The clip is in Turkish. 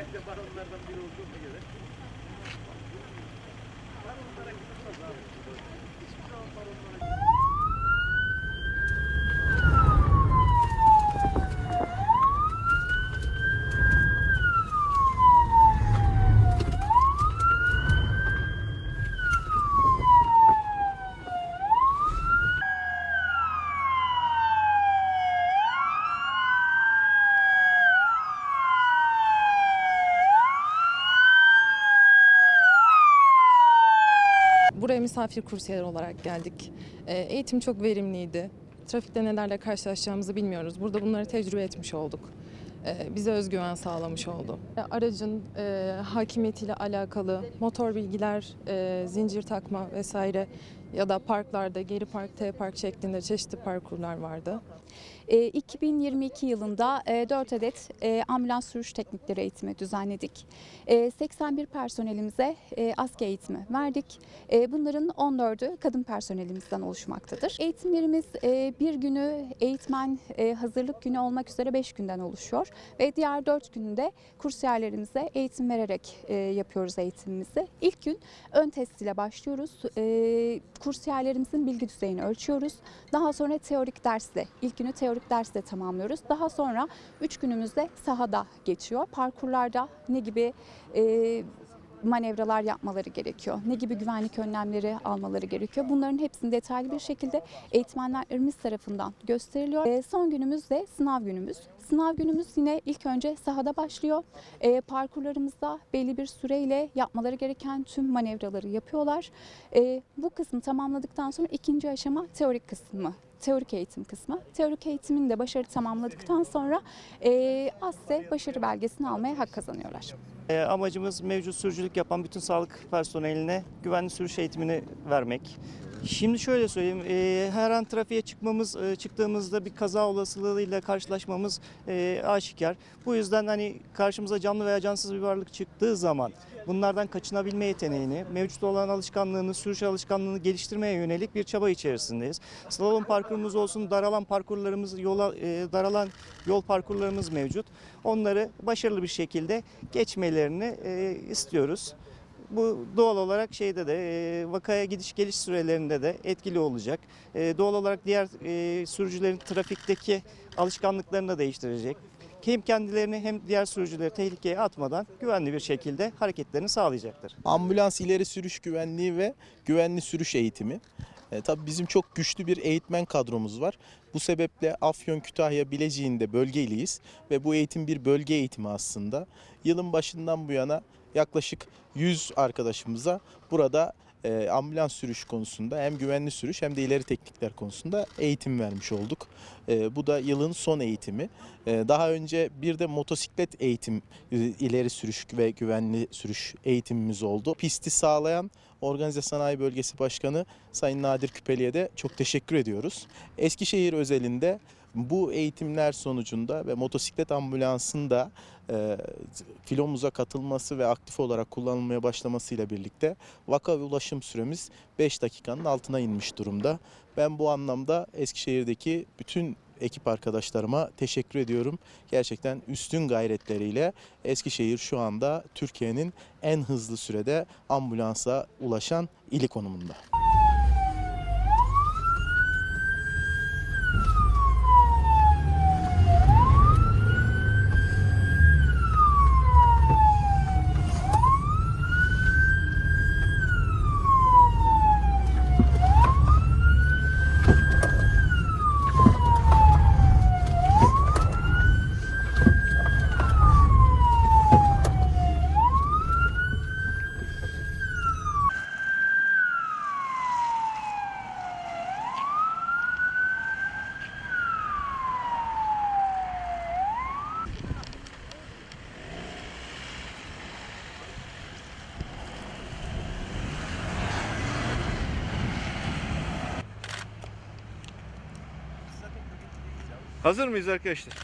Ben de baronlardan biri olduğuma göre. Baronlara gidip Buraya misafir kursiyer olarak geldik. Ee, Eğitim çok verimliydi. Trafikte nelerle karşılaşacağımızı bilmiyoruz. Burada bunları tecrübe etmiş olduk. Ee, Bize özgüven sağlamış oldu. Aracın e, hakimiyetiyle alakalı motor bilgiler, e, zincir takma vesaire ya da parklarda geri park, T park şeklinde çeşitli parkurlar vardı. E, 2022 yılında e, 4 adet e, ambulans sürüş teknikleri eğitimi düzenledik. E, 81 personelimize e, asker eğitimi verdik. E, bunların 14'ü kadın personelimizden oluşmaktadır. Eğitimlerimiz e, bir günü eğitmen e, hazırlık günü olmak üzere 5 günden oluşuyor. Ve diğer 4 günde kursiyerlerimize eğitim vererek e, yapıyoruz eğitimimizi. İlk gün ön test ile başlıyoruz. E, kursiyerlerimizin bilgi düzeyini ölçüyoruz. Daha sonra teorik dersle, ilk günü teorik dersle tamamlıyoruz. Daha sonra 3 günümüzde sahada geçiyor. Parkurlarda ne gibi e, manevralar yapmaları gerekiyor? Ne gibi güvenlik önlemleri almaları gerekiyor? Bunların hepsini detaylı bir şekilde eğitmenlerimiz tarafından gösteriliyor. E, son günümüz de sınav günümüz. Sınav günümüz yine ilk önce sahada başlıyor. E, parkurlarımızda belli bir süreyle yapmaları gereken tüm manevraları yapıyorlar. E, bu kısmı tamamladıktan sonra ikinci aşama teorik kısmı teorik eğitim kısmı. Teorik eğitimini de başarı tamamladıktan sonra e, ASSE başarı belgesini almaya hak kazanıyorlar. E, amacımız mevcut sürücülük yapan bütün sağlık personeline güvenli sürüş eğitimini vermek. Şimdi şöyle söyleyeyim, e, her an trafiğe çıkmamız, e, çıktığımızda bir kaza olasılığıyla karşılaşmamız e, aşikar. Bu yüzden hani karşımıza canlı veya cansız bir varlık çıktığı zaman bunlardan kaçınabilme yeteneğini, mevcut olan alışkanlığını, sürüş alışkanlığını geliştirmeye yönelik bir çaba içerisindeyiz. Slalom parkurumuz olsun, daralan parkurlarımız, yola, e, daralan yol parkurlarımız mevcut. Onları başarılı bir şekilde geçmelerini e, istiyoruz. Bu doğal olarak şeyde de e, vakaya gidiş geliş sürelerinde de etkili olacak. E, doğal olarak diğer e, sürücülerin trafikteki alışkanlıklarını da değiştirecek. Hem kendilerini hem diğer sürücüleri tehlikeye atmadan güvenli bir şekilde hareketlerini sağlayacaktır. Ambulans ileri sürüş güvenliği ve güvenli sürüş eğitimi. E, tabii bizim çok güçlü bir eğitmen kadromuz var. Bu sebeple Afyon, Kütahya, Bilecik'inde bölgeliyiz ve bu eğitim bir bölge eğitimi aslında. Yılın başından bu yana yaklaşık 100 arkadaşımıza burada e, ambulans sürüş konusunda hem güvenli sürüş hem de ileri teknikler konusunda eğitim vermiş olduk. E, bu da yılın son eğitimi. E, daha önce bir de motosiklet eğitim e, ileri sürüş ve güvenli sürüş eğitimimiz oldu. Pisti sağlayan Organize Sanayi Bölgesi Başkanı Sayın Nadir Küpeli'ye de çok teşekkür ediyoruz. Eskişehir özelinde bu eğitimler sonucunda ve motosiklet ambulansında e, filomuza katılması ve aktif olarak kullanılmaya başlamasıyla birlikte vaka ve ulaşım süremiz 5 dakikanın altına inmiş durumda. Ben bu anlamda Eskişehir'deki bütün ekip arkadaşlarıma teşekkür ediyorum. Gerçekten üstün gayretleriyle Eskişehir şu anda Türkiye'nin en hızlı sürede ambulansa ulaşan ili konumunda. Hazır mıyız arkadaşlar?